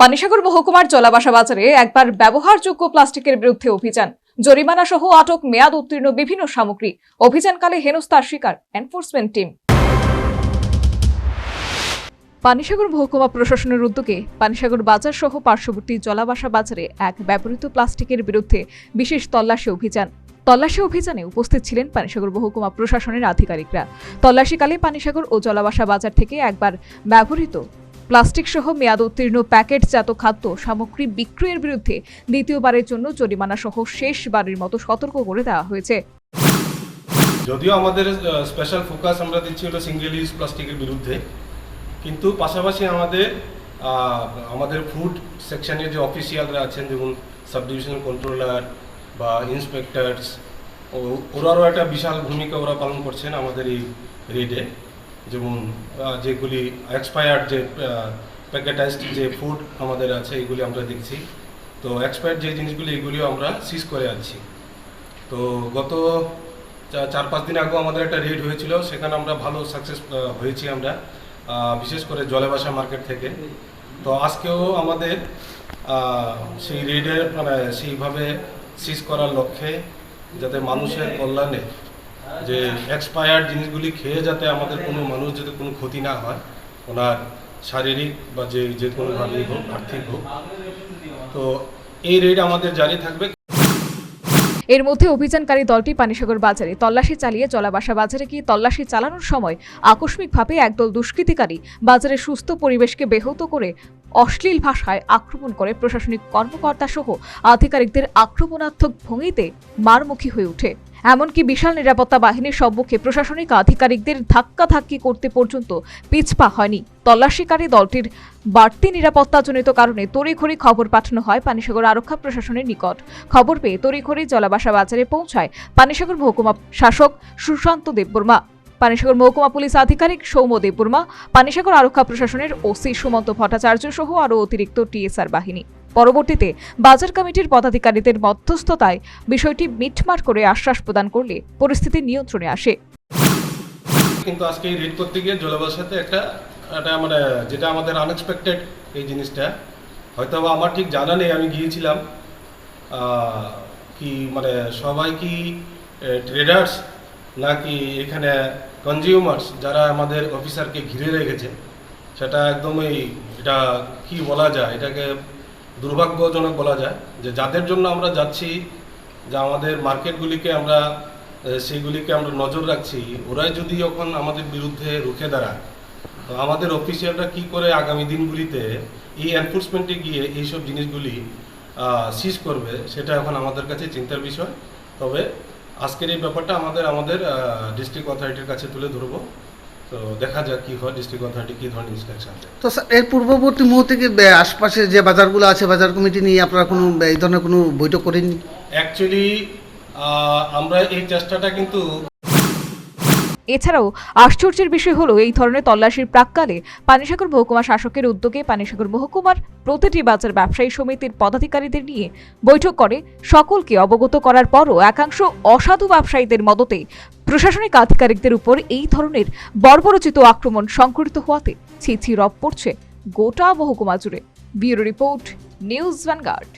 পানিসাগর মহকুমার জলাবাসা বাজারে একবার ব্যবহারযোগ্য প্লাস্টিকের বিরুদ্ধে অভিযান। জরিমানা সহ আটক মেয়াদ উত্তীর্ণ বিভিন্ন সামগ্রী। অভিযানকালে হেনস্থার শিকার এনফোর্সমেন্ট টিম। পানিসাগর মহকুমা প্রশাসনের উদ্যোগে পানিসাগর বাজার সহ পার্শ্ববর্তী জলাবাসা বাজারে এক ব্যবহৃত প্লাস্টিকের বিরুদ্ধে বিশেষ তল্লাশি অভিযান। তল্লাশি অভিযানে উপস্থিত ছিলেন পানিসাগর মহকুমা প্রশাসনের আধিকারিকরা। তল্লাশিকালে পানিসাগর ও জলাবাসা বাজার থেকে একবার ব্যবহৃত প্লাস্টিক সহ মেয়াদ উত্তীর্ণ প্যাকেটজাত খাদ্য সামগ্রী বিক্রয়ের বিরুদ্ধে দ্বিতীয়বারের জন্য জরিমানা সহ শেষবারের মতো সতর্ক করে দেওয়া হয়েছে। যদিও আমাদের স্পেশাল ফোকাস আমরা দিচ্ছি হলো সিঙ্গেল ইউজ প্লাস্টিকের বিরুদ্ধে, কিন্তু পাশাপাশি আমাদের আমাদের ফুড সেকশনের যে অফিসিয়ালরা আছেন, যেমন সাব ডিভিশনাল কন্ট্রোলার বা ইন্সপেক্টরস ওরারও একটা বিশাল ভূমিকা ওরা পালন করছেন আমাদের এই রেডে যেমন যেগুলি এক্সপায়ার্ড যে প্যাকেটাইজড যে ফুড আমাদের আছে, এগুলি আমরা দেখছি। তো এক্সপায়ার্ড যে জিনিসগুলি, এগুলিও আমরা সিজ করে আনছি। তো গত চার পাঁচ দিন আগেও আমাদের একটা রেড হয়েছিল, সেখানে আমরা ভালো সাকসেস হয়েছি আমরা বিশেষ করে জলেবাসা মার্কেট থেকে। তো আজকেও আমাদের সেই রেডের মানে সেইভাবে সিজ করার লক্ষ্যে যাতে মানুষের কল্যাণে যে এক্সপায়ার্ড জিনিসগুলি খেয়ে যাতে আমাদের কোনো মানুষ যাতে কোনো ক্ষতি না হয়, ওনার শারীরিক বা যে যে কোনোভাবেই হোক, আর্থিক হোক। তো এই রেড আমাদের জারি থাকবে। এর মধ্যে অভিযানকারী দলটি পানিসাগর বাজারে তল্লাশি চালিয়ে জলাবাসা বাজারে গিয়ে তল্লাশি চালানোর সময় আকস্মিকভাবে একদল দুষ্কৃতিকারী বাজারের সুস্থ পরিবেশকে ব্যাহত করে অশ্লীল ভাষায় আক্রমণ করে প্রশাসনিক কর্মকর্তা সহ আধিকারিকদের আক্রমণাত্মক ভঙ্গিতে মারমুখী হয়ে ওঠে। এমনকি বিশাল নিরাপত্তা বাহিনীর সম্মুখে প্রশাসনিক আধিকারিকদের ধাক্কাধাক্কি করতে পর্যন্ত পিছপা হয়নি। তল্লাশিকারী দলটির বাড়তি নিরাপত্তাজনিত কারণে তড়িঘড়ি খবর পাঠানো হয় পানিসাগর আরক্ষা প্রশাসনের নিকট। খবর পেয়ে তড়িঘড়ি জলাবাসা বাজারে পৌঁছায় পানিসাগর মহকুমা শাসক সুশান্ত দেববর্মা, পানিসাগর মহকুমা পুলিশ আধিকারিক সৌম্য দেববর্মা, পানিসাগর আরক্ষা প্রশাসনের ওসি সুমন্ত ভট্টাচার্য সহ আরও অতিরিক্ত টিএসআর বাহিনী। পরবর্তীতে বাজার কমিটির পদাধিকারীদের মধ্যস্থতায় বিষয়টি মিটমাট করে আশ্বাস প্রদান করলে পরিস্থিতি নিয়ন্ত্রণে আসে। কিন্তু আজকে রেড করতে গিয়ে জলবাসাতে একটা একটা মানে যেটা আমাদের আনএক্সপেক্টেড এই জিনিসটা হয়তো আমার ঠিক জানা নেই, আমি গিয়েছিলাম কি মানে সবাই কি ট্রেডার্স নাকি এখানে কনজিউমার্স যারা আমাদের অফিসারকে ঘিরে রেখেছে, সেটা একদমই এটা কি বলা যায়, এটাকে দুর্ভাগ্যজনক বলা যায় যে যাদের জন্য আমরা যাচ্ছি, যে আমাদের মার্কেটগুলিকে আমরা সেইগুলিকে আমরা নজর রাখছি, ওরাই যদি এখন আমাদের বিরুদ্ধে রুখে দাঁড়ায়, তো আমাদের অফিসিয়ালরা কি করে আগামী দিনগুলিতে এই এনফোর্সমেন্টে গিয়ে এইসব জিনিসগুলি সিজ করবে, সেটা এখন আমাদের কাছে চিন্তার বিষয়। তবে আজকের এই ব্যাপারটা আমাদের আমাদের ডিস্ট্রিক্ট অথরিটির কাছে তুলে ধরবো। তো দেখা যাক কি হয় ডিস্ট্রিক্ট অথরিটি কি ধরনের ইনস্ট্রাকশন তো স্যার এর পূর্ববর্তী মুহূর্তে কি আশপাশে যে বাজারগুলো আছে বাজার কমিটি নিয়ে আপনারা কোনো এই ধরনের কোনো বৈঠক করেননি? অ্যাকচুয়ালি আমরা এই চেষ্টাটা কিন্তু এছাড়াও আশ্চর্যের বিষয় হলো এই ধরনের তল্লাশির প্রাককালে পানিসাগর মহকুমা শাসকের উদ্যোগে পানিসাগর মহকুমার প্রতিটি বাজার ব্যবসায়ী সমিতির পদাধিকারীদের নিয়ে বৈঠক করে সকলকে অবগত করার পরও একাংশ অসাধু ব্যবসায়ীদের মদতে প্রশাসনিক আধিকারিকদের উপর এই ধরনের বর্বরচিত আক্রমণ সংঘটিত হওয়াতে ছিছি রব পড়ছে গোটা মহকুমা জুড়ে। Bureau report, news Vanguard.